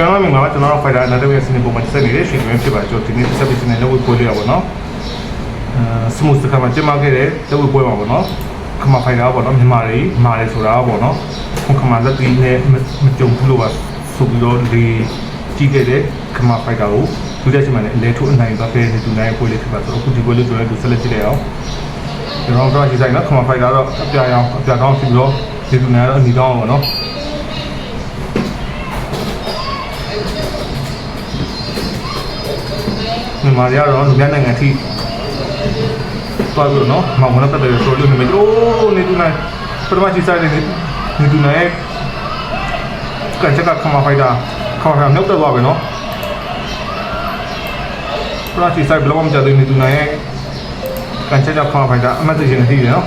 ကျွန်တော်မင်္ဂလာပါကျွန်တော်တို့ Fighter Anatomy ရဲ့စီစဉ်ပုံမှာဆက်နေတဲ့ရှင်တွင်ဖြစ်ပါတယ်ကျွန်တော်ဒီနေ့ဆက်ပြီးစနေလက်ဝဲပွဲလေးရပါတော့အဲစမုတ်စကမှာကျင်းပခဲ့တဲ့လက်ဝဲပွဲမှာပေါ့နော်ခမဖိုင်တာပေါ့နော်မြန်မာတွေမာတယ်ဆိုတာပေါ့နော်ခုခမလက်တီနဲ့မကြုံဘူးလို့ပါဆိုပြီးတော့ဒီကြီးခဲ့တဲ့ခမဖိုင်တာကိုဒုတိယချိန်မှာလည်းအလဲထိုးအနိုင်သွားခဲ့တဲ့သူနိုင်ပွဲလေးဖြစ်ပါဆိုတော့အခုဒီပွဲလေးဆိုတော့သူဆက်လက်ကြည့်လိုက်အောင်ကျွန်တော်တို့ကဒီဆိုင်နော်ခမဖိုင်တာတော့အပြာရောင်အပြာကောင်းဖြစ်ပြီးတော့ဒီသူနိုင်တော့အနီကောင်းပါပေါ့နော် မြန်မာတွေကတော့လူများနိုင်ငံထိသွားပြီးတော့နော်မောင်မနပတ်တယ်ဆိုလို့နေမယ်အိုးနေတူနိုင်ပထမချီဆိုင်နေနေတူနိုင်ကန်ချက်ကခမဖိုက်တာခမဖိုက်မြောက်တော့ပါပဲနော်ပထမချီဆိုင်ဘယ်လောက်မှမကြသေးနေတူနိုင်ရဲ့ကန်ချက်ကြောင့်ခမဖိုက်တာအမှတ်တရနေသိတယ်နော်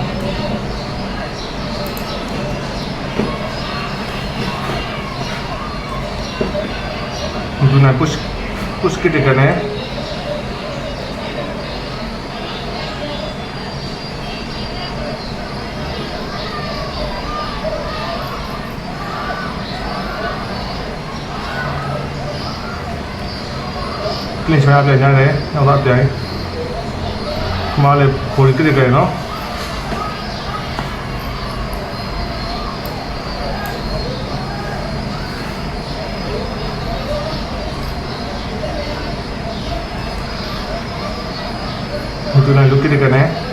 နေတူနိုင် push push ကတဲ့ကနေ ကလင်ချာပြန်ရတယ်နောက်တော့ပြန်ခမလေးပေါ်ကြည့်ကြရနော်ဒီလိုလုတ်ကြည့်ကြနေခမလေးဘယ်ဘယ်ညဝဲလေးတွေဆိုနေတူနိုင်ကလင်ချာတဲ့နေ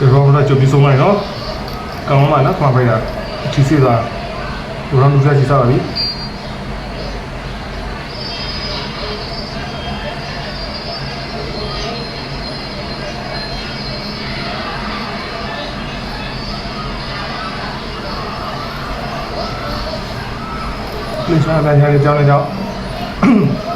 ကတော့မလားကြုံပြီးဆုံးလိုက်နော်ကောင်းပါနော်ခမဖိုက်တာချီစီတာဘုရားလူစားချီစားပါပြီလင်းစားတဲ့ညလေးကြောင်းလေးကြောင်းလူနိုင်လူပြည့်တဲ့နိုင်နေသူနိုင်ခမဘကလည်းခမဘကလည်းကပ်ပါဝိုင်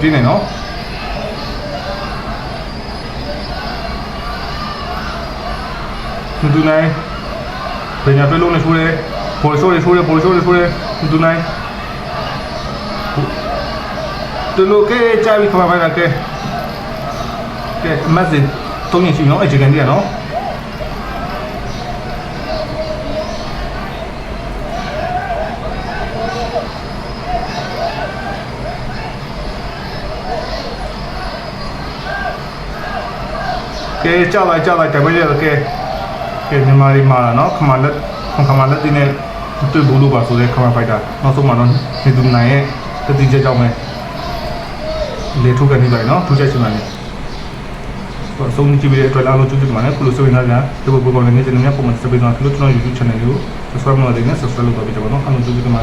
ပြင်းနေနော်သူနိုင်ပညာပြလုံးနဲ့ထိုးတယ်ပေါ်ဆိုးရထိုးတယ်ပေါ်ဆိုးရထိုးတယ်သူနိုင်တူလို့ကဲကြာပြီခမဘကကဲ ကဲမက်ဆေ့တုံးရင်ရှိနော်အချိန်ကန်တည်းရနော်ကဲကြောက်လိုက်ကြောက်လိုက်တပည့်ရကဲကဲမြန်မာလေးမှာနော်ခမလက်ခမလက်တင်းနဲ့တွေ့ဘူးလို့ပါဆိုတဲ့ခမဖိုက်တာနောက်ဆုံးမှာတော့နေသူနိုင်ရဲ့တတိချက်ကြောင့်ပဲလေထုတ်ကနေပါနော်ထုတ်ချက်ချင်ပါလေတော့ဆုံးကြည့်ပြီးတဲ့အတွက်လာလို့ကြည့်ပြမှာလေခုလိုဆိုရင်လည်းဒီဘက်ပေါ်ကနေနေနေပုံမှန်စပင်းတော့ကျွန်တော် YouTube channel ကို subscribe လုပ်နေတယ် subscribe လုပ်ပါပြီးတော့နော်အားလုံးကြည့်ပြမှာ